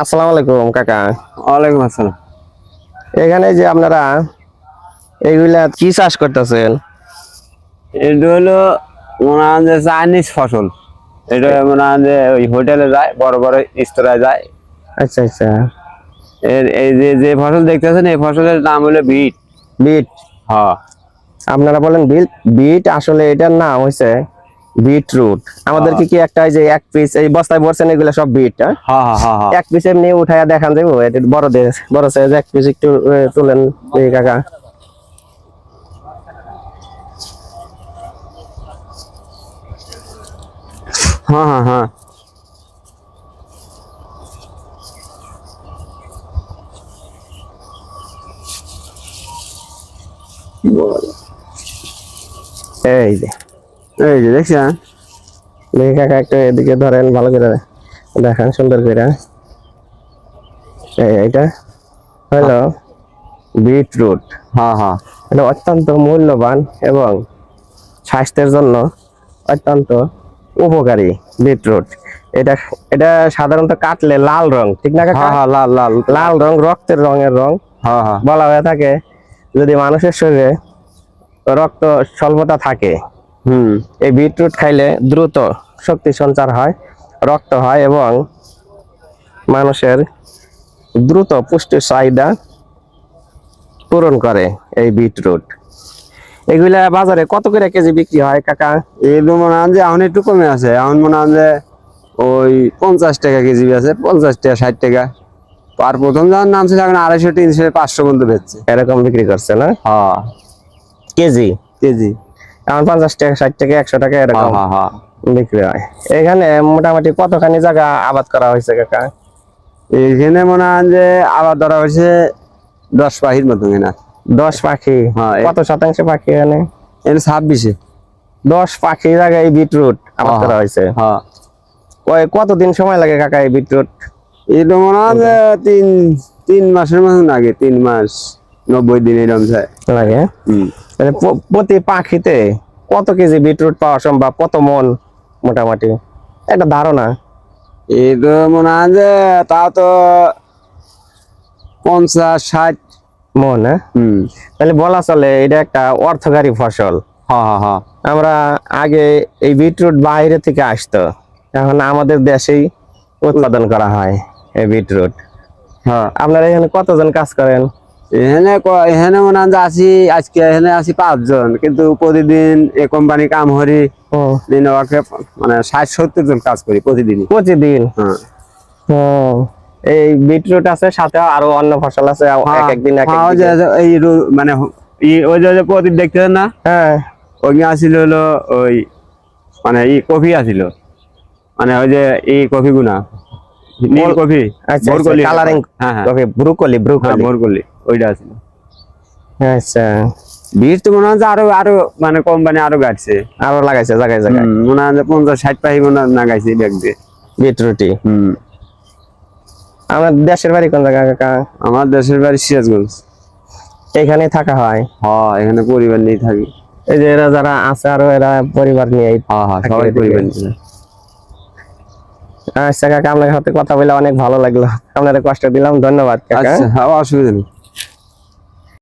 আসসালামু আলাইকুম কাকা। ওয়ালাইকুম আসসালাম। এখানে যে আপনারা এইগুলা কি চাষ করতেছেন? এটা হলো মনে হয় যে চাইনিজ ফসল। এটা মনে হয় যে ওই হোটেলে যায় বড় বড় স্তরে যায়। আচ্ছা আচ্ছা। এর এই যে যে ফসল দেখতেছেন এই ফসলের নাম হলো বিট। বিট? হ্যাঁ। আপনারা বলেন বিট বিট আসলে এটার নাম হয়েছে বিটরুট। আমাদেরকে কি একটা এই যে এক পিস এই বস্তায় ভরছেন এগুলো সব বিট হ্যাঁ? হ্যাঁ হ্যাঁ হ্যাঁ হ্যাঁ। এক পিস এমনি উঠাইয়া দেখান যাব বড় বড় সাইজ এক পিস একটু তুলেন এই কাকা। হ্যাঁ হ্যাঁ হ্যাঁ। এই যে। এই যে দেখছেন দেখি কাকা একটু এদিকে ধরেন ভালো করে দেখান সুন্দর করে। এই এটা হলো বিটরুট। হ্যাঁ হ্যাঁ। এটা অত্যন্ত মূল্যবান এবং স্বাস্থ্যের জন্য অত্যন্ত উপকারী বিটরুট। এটা এটা সাধারণত কাটলে লাল রং ঠিক না হ্যাঁ হ্যাঁ লাল লাল। লাল রং রক্তের রঙের রং। হ্যাঁ হ্যাঁ। বলা হয়ে থাকে যদি মানুষের শরীরে রক্ত স্বল্পতা থাকে হুম এই বিটরুট খাইলে দ্রুত শক্তি সঞ্চার হয় রক্ত হয় এবং মানুষের দ্রুত পুষ্টির চাহিদা পূরণ করে এই বিটরুট। এগুলা বাজারে কত করে কেজি বিক্রি হয় কাকা? এই তো মনে হয় যে এখন একটু কমে আছে এখন মনে হয় যে ওই পঞ্চাশ টাকা কেজি আছে পঞ্চাশ টাকা ষাট টাকা। আর প্রথম যখন নাম ছিল এখন আড়াইশো তিনশো পাঁচশো পর্যন্ত বেচছে। এরকম বিক্রি করছে না? হ্যাঁ। কেজি? কেজি। এখন পঞ্চাশ টাকা ষাট টাকা একশো টাকা এরকম বিক্রি হয়। এখানে মোটামুটি কতখানি জায়গা আবাদ করা হয়েছে কাকা? এইখানে মনে হয় যে আবার ধরা হয়েছে দশ পাখির মতো কিনা দশ পাখি? হ্যাঁ, কত শতাংশ পাখি এখানে? এখানে ছাব্বিশে। দশ পাখি জায়গায় বিটরুট আবাদ হ্যাঁ, করা হয়েছে? হ্যাঁ। কতদিন সময় লাগে কাকা এই বিটরুট? এই তো মনে হয় যে তিন তিন মাসের মতন আগে তিন মাস নব্বই দিন এরকম যায়। লাগে? হুম। তাহলে প্রতি পাখিতে কত কেজি বিটরুট পাওয়া সম্ভব? কত মন মোটামুটি? একটা ধারণা। এই তো মনে হয় যে তা তো পঞ্চাশ ষাট। মন হ্যাঁ? তাহলে বলা চলে এটা একটা অর্থকারী ফসল। আমরা আগে এই বিটরুট বাইরে থেকে আসতো। এখন আমাদের দেশেই উৎপাদন করা হয় এই বিটরুট। হ্যাঁ। আপনারা এখানে কতজন কাজ করেন? এখানে এখানে মনে হয় আছি আজকে এখানে আছি পাঁচজন কিন্তু প্রতিদিন এ কোম্পানি কাম করি দিন মানে ষাট সত্তর জন কাজ করি প্রতিদিনই। প্রতিদিন? হ্যাঁ। এই বিটরুট আছে সাথে আরও অন্য ফসল আছে এক একদিন এক এক হ্যাঁ, এই মানে ওই যে প্রদীপ দেখতেছেন না? হ্যাঁ। ওই আসিল হলো ওই মানে ই কফি আসিল। মানে ওই যে এই কফি গুনা। নীল কফি আচ্ছা কালারিং হ্যাঁ হ্যাঁ। কফি ব্রুকলি হ্যাঁ ব্রুকলি ভোরকলি ওইটা আচ্ছা। বীজ তো মনে হয় আরও আরও মানে কোম্পানি আরও গাড়ছে। আরও লাগাইছে জায়গায় জায়গায় মনে হয় পঞ্চাশ ষাট পাহি মনে হয় না গাইছে ব্যাগ দিয়ে। বিটরুটি হুম। আমার দেশের বাড়ি কোন জায়গা কাকা? আমার দেশের বাড়ি সিরাজগঞ্জ। এখানে থাকা হয়? হ্যাঁ এখানে পরিবার নিয়ে থাকি। এই যে এরা যারা আছে আরও এরা পরিবার নিয়ে হ্যাঁ হ্যাঁ সবাই পরিবার নিয়ে। আচ্ছা কাকা আপনার সাথে কথা বলে অনেক ভালো লাগল। আপনাদের কষ্ট দিলাম ধন্যবাদ কাকা। আচ্ছা হ্যাঁ অসুবিধা নেই।